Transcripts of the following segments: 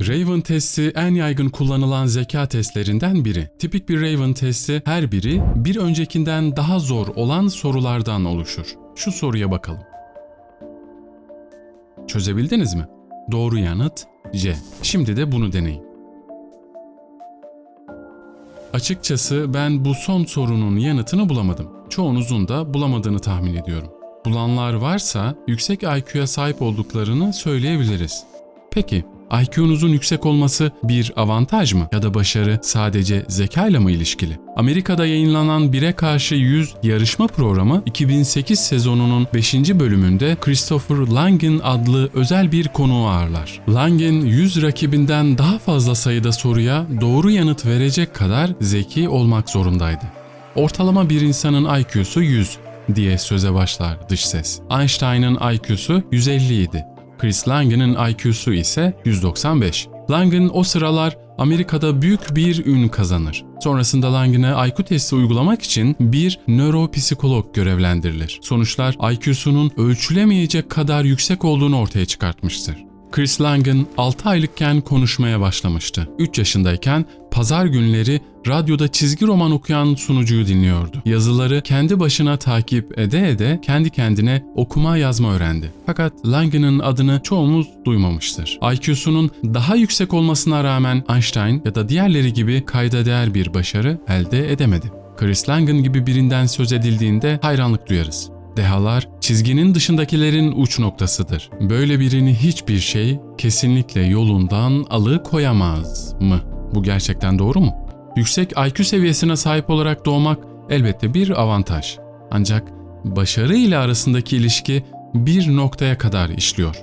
Raven testi en yaygın kullanılan zeka testlerinden biri. Tipik bir Raven testi her biri bir öncekinden daha zor olan sorulardan oluşur. Şu soruya bakalım. Çözebildiniz mi? Doğru yanıt C. Şimdi de bunu deneyin. Açıkçası ben bu son sorunun yanıtını bulamadım. Çoğunuzun da bulamadığını tahmin ediyorum. Bulanlar varsa yüksek IQ'ya sahip olduklarını söyleyebiliriz. Peki IQ'nuzun yüksek olması bir avantaj mı ya da başarı sadece zekayla mı ilişkili? Amerika'da yayınlanan 1'e karşı 100 yarışma programı 2008 sezonunun 5. bölümünde Christopher Langen adlı özel bir konuğu ağırlar. Langen 100 rakibinden daha fazla sayıda soruya doğru yanıt verecek kadar zeki olmak zorundaydı. Ortalama bir insanın IQ'su 100 diye söze başlar dış ses. Einstein'ın IQ'su 150 idi. Chris Langen'ın IQ'su ise 195. Langen o sıralar Amerika'da büyük bir ün kazanır. Sonrasında Langen'e IQ testi uygulamak için bir nöropsikolog görevlendirilir. Sonuçlar IQ'sunun ölçülemeyecek kadar yüksek olduğunu ortaya çıkartmıştır. Chris Langen 6 aylıkken konuşmaya başlamıştı. 3 yaşındayken pazar günleri radyoda çizgi roman okuyan sunucuyu dinliyordu. Yazıları kendi başına takip ede ede kendi kendine okuma yazma öğrendi. Fakat Langen'ın adını çoğumuz duymamıştır. IQ'sunun daha yüksek olmasına rağmen Einstein ya da diğerleri gibi kayda değer bir başarı elde edemedi. Chris Langen gibi birinden söz edildiğinde hayranlık duyarız. Dehalar çizginin dışındakilerin uç noktasıdır. Böyle birini hiçbir şey kesinlikle yolundan alıkoyamaz mı? Bu gerçekten doğru mu? Yüksek IQ seviyesine sahip olarak doğmak elbette bir avantaj. Ancak başarı ile arasındaki ilişki bir noktaya kadar işliyor.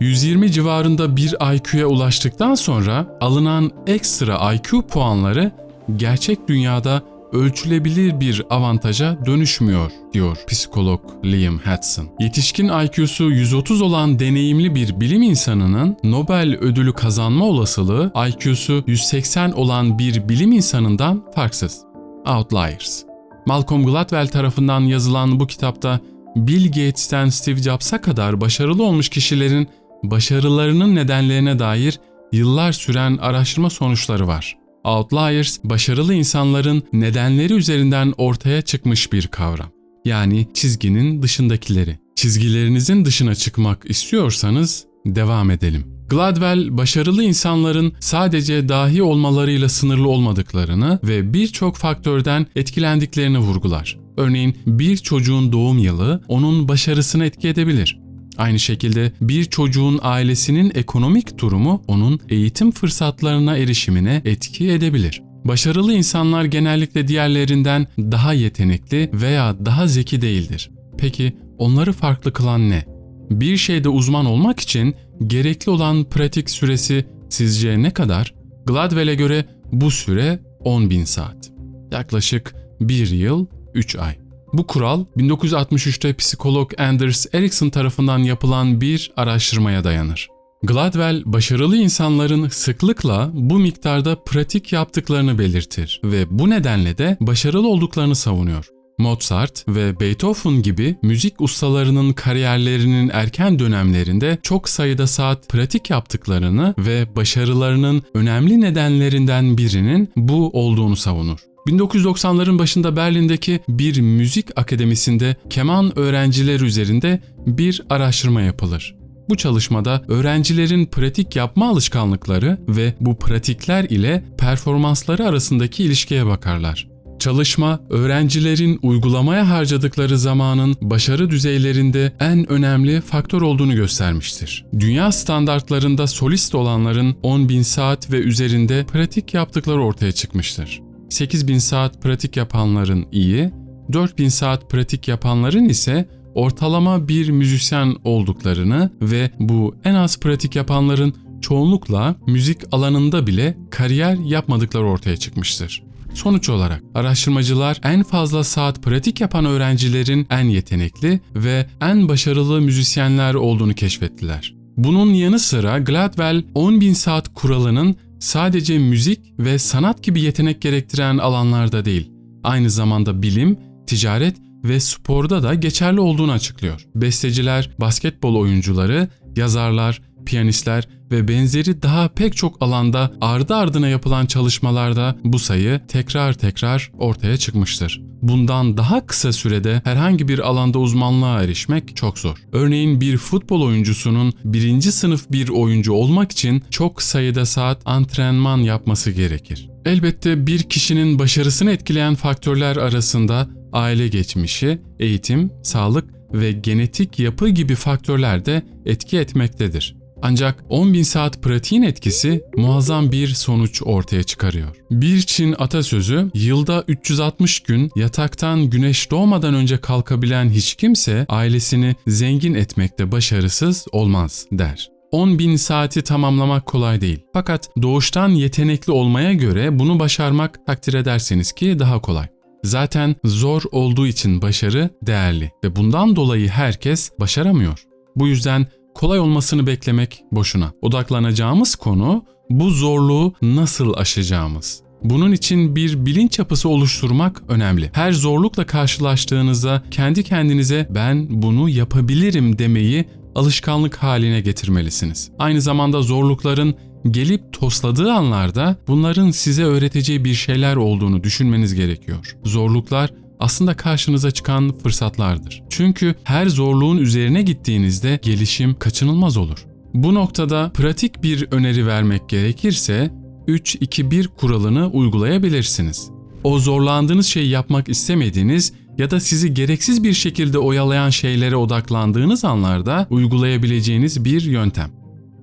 120 civarında bir IQ'ya ulaştıktan sonra alınan ekstra IQ puanları gerçek dünyada ölçülebilir bir avantaja dönüşmüyor, diyor psikolog Liam Hudson. Yetişkin IQ'su 130 olan deneyimli bir bilim insanının Nobel ödülü kazanma olasılığı IQ'su 180 olan bir bilim insanından farksız. Outliers. Malcolm Gladwell tarafından yazılan bu kitapta Bill Gates'ten Steve Jobs'a kadar başarılı olmuş kişilerin başarılarının nedenlerine dair yıllar süren araştırma sonuçları var. Outliers, başarılı insanların nedenleri üzerinden ortaya çıkmış bir kavram. Yani çizginin dışındakileri. Çizgilerinizin dışına çıkmak istiyorsanız devam edelim. Gladwell, başarılı insanların sadece dahi olmalarıyla sınırlı olmadıklarını ve birçok faktörden etkilendiklerini vurgular. Örneğin bir çocuğun doğum yılı onun başarısını etki edebilir. Aynı şekilde bir çocuğun ailesinin ekonomik durumu onun eğitim fırsatlarına erişimine etki edebilir. Başarılı insanlar genellikle diğerlerinden daha yetenekli veya daha zeki değildir. Peki onları farklı kılan ne? Bir şeyde uzman olmak için gerekli olan pratik süresi sizce ne kadar? Gladwell'e göre bu süre 10.000 saat. Yaklaşık 1 yıl 3 ay. Bu kural 1963'te psikolog Anders Ericsson tarafından yapılan bir araştırmaya dayanır. Gladwell, başarılı insanların sıklıkla bu miktarda pratik yaptıklarını belirtir ve bu nedenle de başarılı olduklarını savunuyor. Mozart ve Beethoven gibi müzik ustalarının kariyerlerinin erken dönemlerinde çok sayıda saat pratik yaptıklarını ve başarılarının önemli nedenlerinden birinin bu olduğunu savunur. 1990'ların başında Berlin'deki bir müzik akademisinde keman öğrencileri üzerinde bir araştırma yapılır. Bu çalışmada öğrencilerin pratik yapma alışkanlıkları ve bu pratikler ile performansları arasındaki ilişkiye bakarlar. Çalışma, öğrencilerin uygulamaya harcadıkları zamanın başarı düzeylerinde en önemli faktör olduğunu göstermiştir. Dünya standartlarında solist olanların 10.000 saat ve üzerinde pratik yaptıkları ortaya çıkmıştır. 8000 saat pratik yapanların iyi, 4000 saat pratik yapanların ise ortalama bir müzisyen olduklarını ve bu en az pratik yapanların çoğunlukla müzik alanında bile kariyer yapmadıkları ortaya çıkmıştır. Sonuç olarak araştırmacılar en fazla saat pratik yapan öğrencilerin en yetenekli ve en başarılı müzisyenler olduğunu keşfettiler. Bunun yanı sıra Gladwell 10.000 saat kuralının sadece müzik ve sanat gibi yetenek gerektiren alanlarda değil, aynı zamanda bilim, ticaret ve sporda da geçerli olduğunu açıklıyor. Besteciler, basketbol oyuncuları, yazarlar, piyanistler ve benzeri daha pek çok alanda ardı ardına yapılan çalışmalarda bu sayı tekrar tekrar ortaya çıkmıştır. Bundan daha kısa sürede herhangi bir alanda uzmanlığa erişmek çok zor. Örneğin bir futbol oyuncusunun birinci sınıf bir oyuncu olmak için çok sayıda saat antrenman yapması gerekir. Elbette bir kişinin başarısını etkileyen faktörler arasında aile geçmişi, eğitim, sağlık ve genetik yapı gibi faktörler de etki etmektedir. Ancak 10.000 saat pratiğin etkisi muazzam bir sonuç ortaya çıkarıyor. Bir Çin atasözü yılda 360 gün yataktan güneş doğmadan önce kalkabilen hiç kimse ailesini zengin etmekte başarısız olmaz der. 10 bin saati tamamlamak kolay değil. Fakat doğuştan yetenekli olmaya göre bunu başarmak takdir ederseniz ki daha kolay. Zaten zor olduğu için başarı değerli ve bundan dolayı herkes başaramıyor. Bu yüzden kolay olmasını beklemek boşuna. Odaklanacağımız konu bu zorluğu nasıl aşacağımız. Bunun için bir bilinç yapısı oluşturmak önemli. Her zorlukla karşılaştığınızda kendi kendinize ben bunu yapabilirim demeyi alışkanlık haline getirmelisiniz. Aynı zamanda zorlukların gelip tosladığı anlarda bunların size öğreteceği bir şeyler olduğunu düşünmeniz gerekiyor. Zorluklar aslında karşınıza çıkan fırsatlardır. Çünkü her zorluğun üzerine gittiğinizde gelişim kaçınılmaz olur. Bu noktada pratik bir öneri vermek gerekirse 3-2-1 kuralını uygulayabilirsiniz. O zorlandığınız şeyi yapmak istemediğiniz ya da sizi gereksiz bir şekilde oyalayan şeylere odaklandığınız anlarda uygulayabileceğiniz bir yöntem.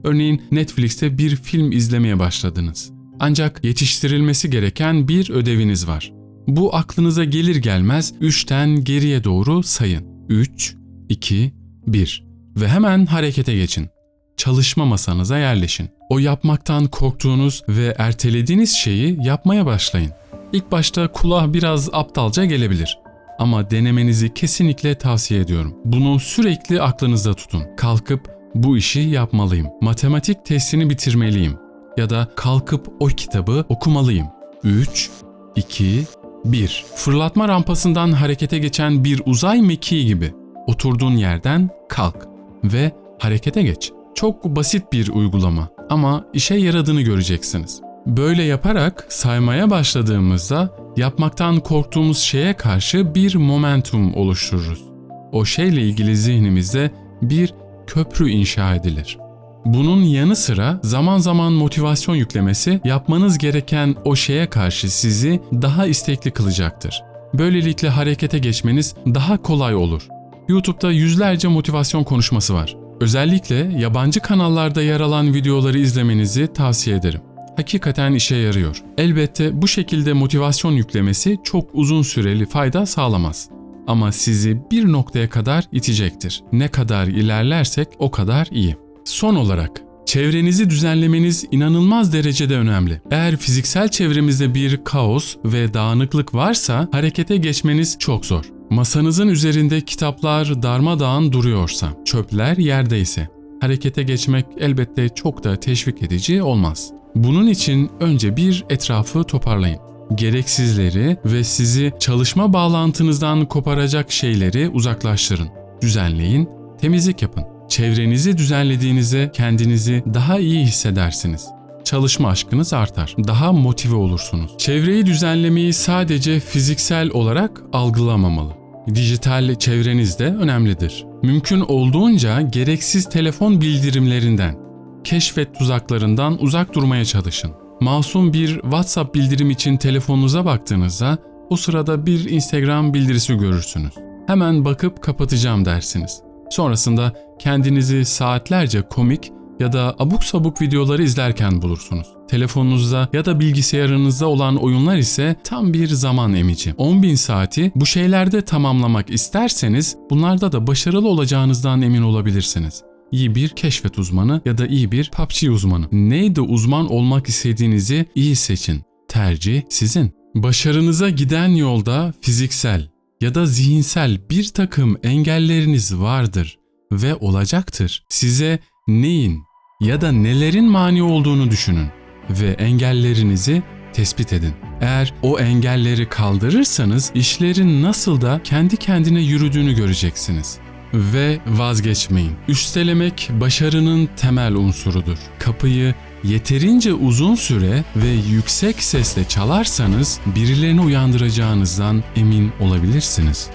Örneğin Netflix'te bir film izlemeye başladınız. Ancak yetiştirilmesi gereken bir ödeviniz var. Bu aklınıza gelir gelmez 3'ten geriye doğru sayın. 3, 2, 1 ve hemen harekete geçin. Çalışma masanıza yerleşin. O yapmaktan korktuğunuz ve ertelediğiniz şeyi yapmaya başlayın. İlk başta kulağa biraz aptalca gelebilir ama denemenizi kesinlikle tavsiye ediyorum. Bunu sürekli aklınızda tutun. Kalkıp bu işi yapmalıyım. Matematik testini bitirmeliyim ya da kalkıp o kitabı okumalıyım. 3 2 1. Fırlatma rampasından harekete geçen bir uzay mekiği gibi. Oturduğun yerden kalk ve harekete geç. Çok basit bir uygulama ama işe yaradığını göreceksiniz. Böyle yaparak saymaya başladığımızda yapmaktan korktuğumuz şeye karşı bir momentum oluştururuz. O şeyle ilgili zihnimizde bir köprü inşa edilir. Bunun yanı sıra zaman zaman motivasyon yüklemesi yapmanız gereken o şeye karşı sizi daha istekli kılacaktır. Böylelikle harekete geçmeniz daha kolay olur. YouTube'da yüzlerce motivasyon konuşması var. Özellikle yabancı kanallarda yer alan videoları izlemenizi tavsiye ederim. Hakikaten işe yarıyor. Elbette bu şekilde motivasyon yüklemesi çok uzun süreli fayda sağlamaz. Ama sizi bir noktaya kadar itecektir. Ne kadar ilerlersek o kadar iyi. Son olarak Çevrenizi düzenlemeniz inanılmaz derecede önemli. Eğer fiziksel çevremizde bir kaos ve dağınıklık varsa harekete geçmeniz çok zor. Masanızın üzerinde kitaplar darmadağın duruyorsa, çöpler yerdeyse, harekete geçmek elbette çok da teşvik edici olmaz. Bunun için önce bir etrafı toparlayın. Gereksizleri ve sizi çalışma bağlantınızdan koparacak şeyleri uzaklaştırın. Düzenleyin, temizlik yapın. Çevrenizi düzenlediğinizde kendinizi daha iyi hissedersiniz. Çalışma aşkınız artar. Daha motive olursunuz. Çevreyi düzenlemeyi sadece fiziksel olarak algılamamalı. Dijital çevreniz de önemlidir. Mümkün olduğunca gereksiz telefon bildirimlerinden, keşfet tuzaklarından uzak durmaya çalışın. Masum bir WhatsApp bildirim için telefonunuza baktığınızda o sırada bir Instagram bildirisi görürsünüz. Hemen bakıp kapatacağım dersiniz. Sonrasında kendinizi saatlerce komik ya da abuk sabuk videoları izlerken bulursunuz. Telefonunuzda ya da bilgisayarınızda olan oyunlar ise tam bir zaman emici. 10.000 saati bu şeylerde tamamlamak isterseniz bunlarda da başarılı olacağınızdan emin olabilirsiniz. İyi bir keşfet uzmanı ya da iyi bir PUBG uzmanı. Neyde uzman olmak istediğinizi iyi seçin. Tercih sizin. Başarınıza giden yolda fiziksel, ya da zihinsel bir takım engelleriniz vardır ve olacaktır. Size neyin ya da nelerin mani olduğunu düşünün ve engellerinizi tespit edin. Eğer o engelleri kaldırırsanız işlerin nasıl da kendi kendine yürüdüğünü göreceksiniz. ve vazgeçmeyin. Üstelemek başarının temel unsurudur. Kapıyı yeterince uzun süre ve yüksek sesle çalarsanız birilerini uyandıracağınızdan emin olabilirsiniz.